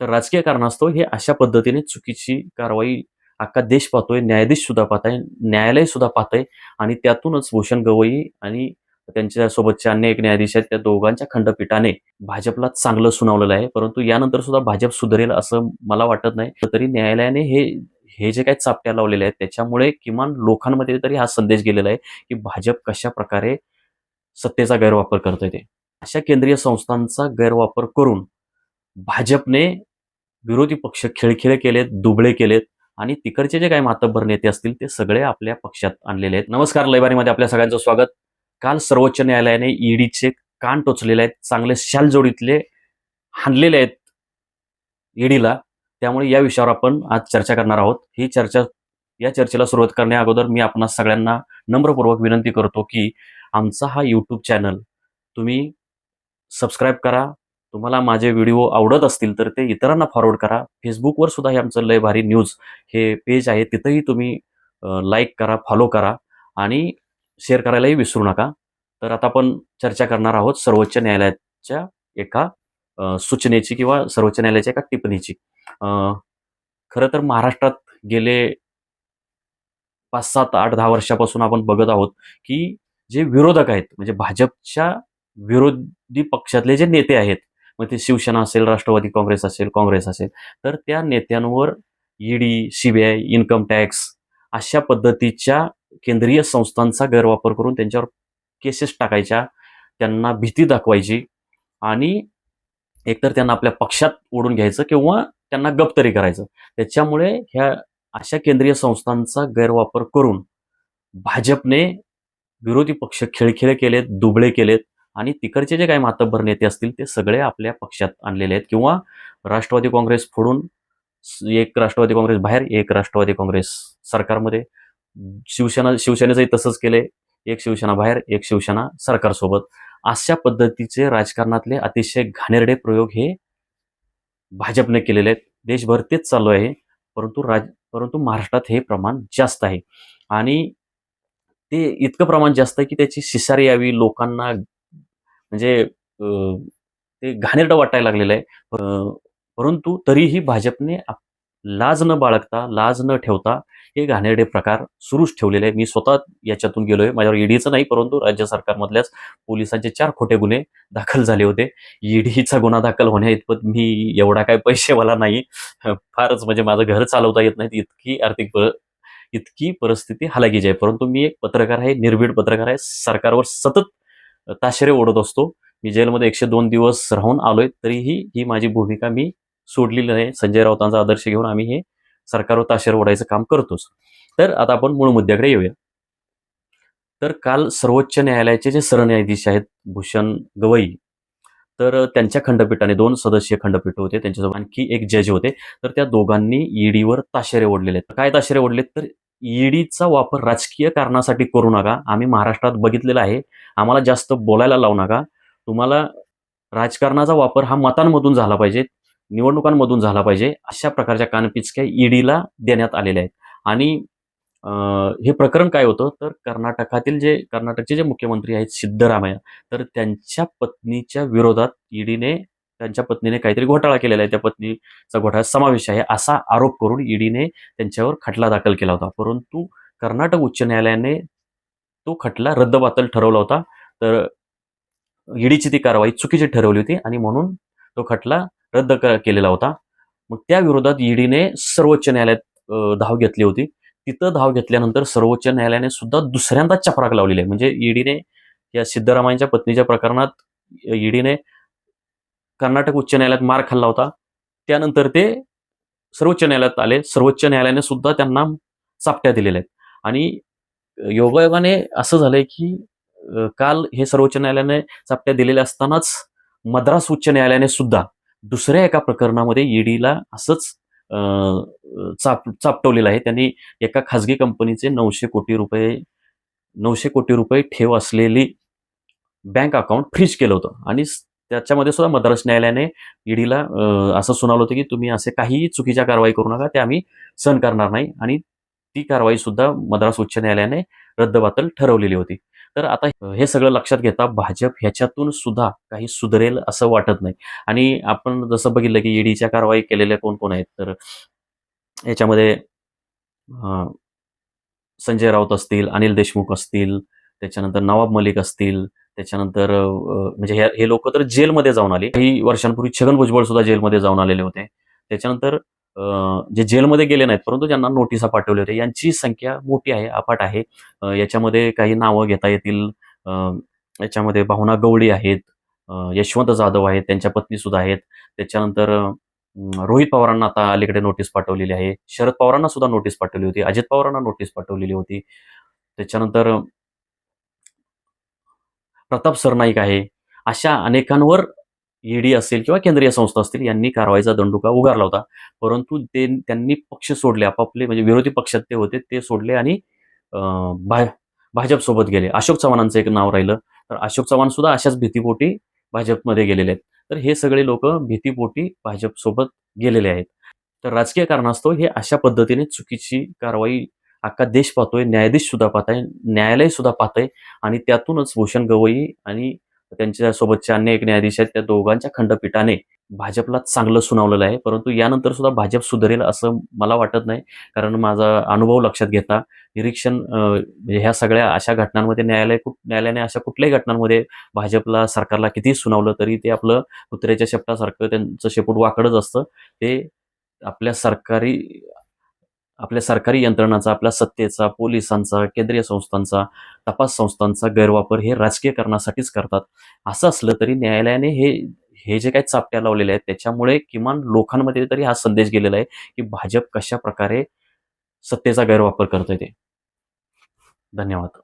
तर राजकीय कारणास्तव हे अशा पद्धतीने चुकीची कारवाई अख्खा देश पाहतोय न्यायाधीश सुद्धा पाहताय न्यायालय सुद्धा पाहतंय आणि त्यातूनच भूषण गवई आणि त्यांच्यासोबतचे अन्य एक न्यायाधीश आहेत त्या दोघांच्या खंडपीठाने भाजपला चांगलं सुनावलेलं आहे. परंतु यानंतर सुद्धा भाजप सुधारेल असं मला वाटत नाही. तरी न्यायालयाने हे हे जे काही चापट्या लावलेल्या आहेत त्याच्यामुळे किमान लोकांमध्ये तरी हा संदेश गेलेला आहे की भाजप कशा प्रकारे सत्तेचा गैरवापर करतोय ते. अशा केंद्रीय संस्थांचा गैरवापर करून भाजपने विरोधी पक्ष खिळखिळे केलेत दुबळे केलेत आणि तिकडचे जे काही मातब्बर नेते असतील ते सगळे आपल्या पक्षात आणलेले आहेत. नमस्कार लयबारीमध्ये आपल्या सगळ्यांचं स्वागत. काल सर्वोच्च न्यायालयाने ईडीचे कान टोचलेले आहेत चांगले शाल जोडीतले हाणलेले आहेत ईडीला. त्यामुळे या विषयावर आपण आज चर्चा करणार आहोत. ही चर्चा या चर्चेला सुरुवात करण्या अगोदर मी आपणा सगळ्यांना नम्रपूर्वक विनंती करतो की आमचा हा यूट्यूब चॅनल तुम्ही सबस्क्राईब करा तुम्हाला माझे व्हिडिओ आवडत असतील तर ते इतरांना फॉरवर्ड करा. फेसबुकवर सुद्धा हे आमचं लय भारी न्यूज हे पेज आहे. तिथंही तुम्ही लाईक करा फॉलो करा आणि शेअर करायलाही विसरू नका. तर आता आपण चर्चा करणार आहोत सर्वोच्च न्यायालयाच्या एका सूचनेची किंवा सर्वोच्च न्यायालयाच्या एका टिप्पणीची. खरं तर महाराष्ट्रात गेले पाच सात आठ दहा वर्षापासून आपण बघत आहोत की जे विरोधक आहेत म्हणजे भाजपच्या विरोधी पक्षातले जे नेते आहेत मग ते शिवसेना असेल राष्ट्रवादी काँग्रेस असेल काँग्रेस असेल तर त्या नेत्यांवर ईडी सीबीआय इन्कम टॅक्स अशा पद्धतीच्या केंद्रीय संस्थांचा गैरवापर करून त्यांच्यावर केसेस टाकायच्या त्यांना भीती दाखवायची आणि एकतर त्यांना आपल्या पक्षात ओढून घ्यायचं किंवा त्यांना गप्तरी करायचं. त्याच्यामुळे ह्या अशा केंद्रीय संस्थांचा गैरवापर करून भाजपने विरोधी पक्ष खेळखेळे केलेत दुबळे केलेत आणि तिकडचे जे काही मातब्बर नेते असतील ते सगळे आपल्या पक्षात आणलेले आहेत. किंवा राष्ट्रवादी काँग्रेस फोडून एक राष्ट्रवादी काँग्रेस बाहेर एक राष्ट्रवादी काँग्रेस सरकारमध्ये. शिवसेना शिवसेनेचंही तसंच केले एक शिवसेना बाहेर एक शिवसेना सरकारसोबत. अशा पद्धतीचे राजकारणातले अतिशय घाणेरडे प्रयोग हे भाजपने केलेले आहेत. देशभर तेच चालू आहे. परंतु राज परंतु महाराष्ट्रात हे प्रमाण जास्त आहे. आणि ते इतकं प्रमाण जास्त आहे की त्याची शिसारी यावी लोकांना म्हणजे ते घाणेरडं वाटायला लागलेलं आहे. परंतु तरीही भाजपने लाज न बाळगता लाज न ठेवता हे घाणेरडे प्रकार सुरूच ठेवलेले आहे मी स्वतः याच्यातून गेलोय. माझ्यावर ईडीचं नाही परंतु राज्य सरकारमधल्याच पोलिसांचे चार खोटे गुन्हे दाखल झाले होते. ईडीचा गुन्हा दाखल होण्या इतपत मी एवढा काय पैसेवाला नाही. फारच म्हणजे माझं घर चालवता येत नाही इतकी आर्थिक इतकी परिस्थिती हलाखीची आहे. परंतु मी एक पत्रकार आहे निर्भीड पत्रकार आहे. सरकारवर सतत ताशेरे ओढत असतो. मी जेलमध्ये एकशे दोन दिवस राहून आलोय तरीही ही माझी भूमिका मी सोडलेली नाही. संजय राऊतांचा आदर्श घेऊन आम्ही हे सरकारवर ताशेर ओढायचं काम करतोच. तर आता आपण मूळ मुद्द्याकडे येऊया. तर काल सर्वोच्च न्यायालयाचे जे सरन्यायाधीश आहेत भूषण गवई तर त्यांच्या खंडपीठाने दोन सदस्यीय खंडपीठ होते त्यांच्यासोबत आणखी एक जज होते. तर त्या दोघांनी ईडीवर ताशेरे ओढलेले आहेत. काय ताशेरे ओढलेत तर ईडीचा वापर राजकीय कारणासाठी करू नका. आम्ही महाराष्ट्रात बघितलेला आहे. आम्हाला जास्त बोलायला लावू नका. तुम्हाला राजकारणाचा वापर हा मतांमधून झाला पाहिजे. निवडणुकांमधून झाला पाहिजे. अशा प्रकारच्या कानपिचक्या ईडीला देण्यात आलेल्या आहेत. आणि हे प्रकरण काय होतं? तर कर्नाटकातील जे कर्नाटकचे जे मुख्यमंत्री आहेत सिद्धरामय्या तर त्यांच्या पत्नीच्या विरोधात ईडीने त्यांच्या पत्नीने काहीतरी घोटाळा केलेला आहे. त्या पत्नीचा घोटाळा समावेश आहे असा आरोप करून ईडीने त्यांच्यावर खटला दाखल केला होता. परंतु कर्नाटक उच्च न्यायालयाने तो खटला रद्दबातल ठरवला होता. तर ईडीची ती कारवाई चुकीची ठरवली होती आणि म्हणून तो खटला रद्द क- केलेला होता. मग त्या विरोधात ईडीने सर्वोच्च न्यायालयात धाव घेतली होती. तिथं धाव घेतल्यानंतर सर्वोच्च न्यायालयाने सुद्धा दुसऱ्यांदा चपराक लावलेली आहे. म्हणजे ईडीने या सिद्धरामायांच्या पत्नीच्या प्रकरणात ईडीने कर्नाटक उच्च न्यायालयात मार खाल्ला होता. त्यानंतर ते सर्वोच्च न्यायालयात आले. सर्वोच्च न्यायालयाने सुद्धा त्यांना चापट्या दिलेल्या आहेत. आणि योगायोगाने असं झालंय की काल हे सर्वोच्च न्यायालयाने चापट्या दिलेल्या असतानाच मद्रास उच्च न्यायालयाने सुद्धा दुसऱ्या एका प्रकरणामध्ये ईडीला असंच चाप चापटवलेलं आहे. त्यांनी एका खासगी कंपनीचे नऊशे कोटी रुपये नऊशे कोटी रुपये ठेव असलेली बँक अकाउंट फ्रीज केलं होतं. आणि त्याच्यामध्ये सुद्धा मद्रास न्यायालयाने ईडीला असं सुनावलं होतं की तुम्ही असे काहीही चुकीच्या कारवाई करू नका ते आम्ही सहन करणार नाही. आणि ती कारवाई सुद्धा मद्रास उच्च न्यायालयाने रद्दबातल ठरवलेली होती. तर आता हे सगळं लक्षात घेता भाजप ह्याच्यातून सुद्धा काही सुधरेल असं वाटत नाही. आणि आपण जसं बघितलं की ईडीच्या कारवाई केलेल्या कोण कोण आहेत तर याच्यामध्ये अं, संजय राऊत असतील अनिल देशमुख असतील त्याच्यानंतर नवाब मलिक असतील त्याच्यानंतर म्हणजे हे हे लोक तर जेलमध्ये जाऊन आले. काही वर्षांपूर्वी छगन भुजबळ सुद्धा जेलमध्ये जाऊन आलेले होते. त्याच्यानंतर जे जेलमध्ये गेले नाहीत परंतु ज्यांना नोटिसा पाठवल्या होत्या यांची संख्या मोठी आहे अफाट आहे. याच्यामध्ये काही नावं घेता येतील. याच्यामध्ये भावना गवळी आहेत. यशवंत जाधव आहेत त्यांच्या पत्नी सुद्धा आहेत. त्याच्यानंतर रोहित पवारांना आता अलीकडे नोटीस पाठवलेली आहे. शरद पवारांना सुद्धा नोटीस पाठवली होती. अजित पवारांना नोटीस पाठवलेली होती. त्याच्यानंतर प्रताप सरनाईक आहे. अशा अनेकांवर ईडी असेल किंवा केंद्रीय संस्था असतील यांनी कारवाईचा दंडुका उगारला होता. परंतु ते त्यांनी पक्ष सोडले. आपापले म्हणजे विरोधी पक्षात ते होते ते सोडले आणि भा भाजपसोबत गेले. अशोक चव्हाणांचं एक नाव राहिलं. तर अशोक चव्हाण सुद्धा अशाच भीतीपोटी भाजपमध्ये गेलेले आहेत. तर हे सगळे लोक भीतीपोटी भाजपसोबत गेलेले आहेत. तर राजकीय कारणास्तव हे अशा पद्धतीने चुकीची कारवाई अख्खा देश पाहतोय न्यायाधीश सुद्धा पाहत आहे न्यायालय सुद्धा पाहतंय आणि त्यातूनच भूषण गवई आणि त्यांच्या सोबतचे अन्य एक न्यायाधीश आहेत त्या दोघांच्या खंडपीठाने भाजपला चांगलं सुनावलेलं आहे. परंतु यानंतर सुद्धा भाजप सुधारेल असं मला वाटत नाही. कारण माझा अनुभव लक्षात घेता निरीक्षण म्हणजे ह्या सगळ्या अशा घटनांमध्ये न्यायालय कुठ न्यायालयाने अशा कुठल्याही घटनांमध्ये भाजपला सरकारला कितीही सुनावलं तरी ते आपलं कुत्र्याच्या शेपटासारखं त्यांचं शेपूट वाकडच असतं. ते आपल्या सरकारी आपल्या सरकारी यंत्रणाचा आपल्या सत्तेचा पोलिसांचा केंद्रीय संस्थांचा तपास संस्थांचा गैरवापर हे राजकीयकरणासाठीच करतात. असं असलं तरी न्यायालयाने हे हे जे काही चापट्या लावलेले आहेत त्याच्यामुळे किमान लोकांमध्ये तरी हा संदेश गेलेला आहे की भाजप कशा प्रकारे सत्तेचा गैरवापर करतोय ते. धन्यवाद.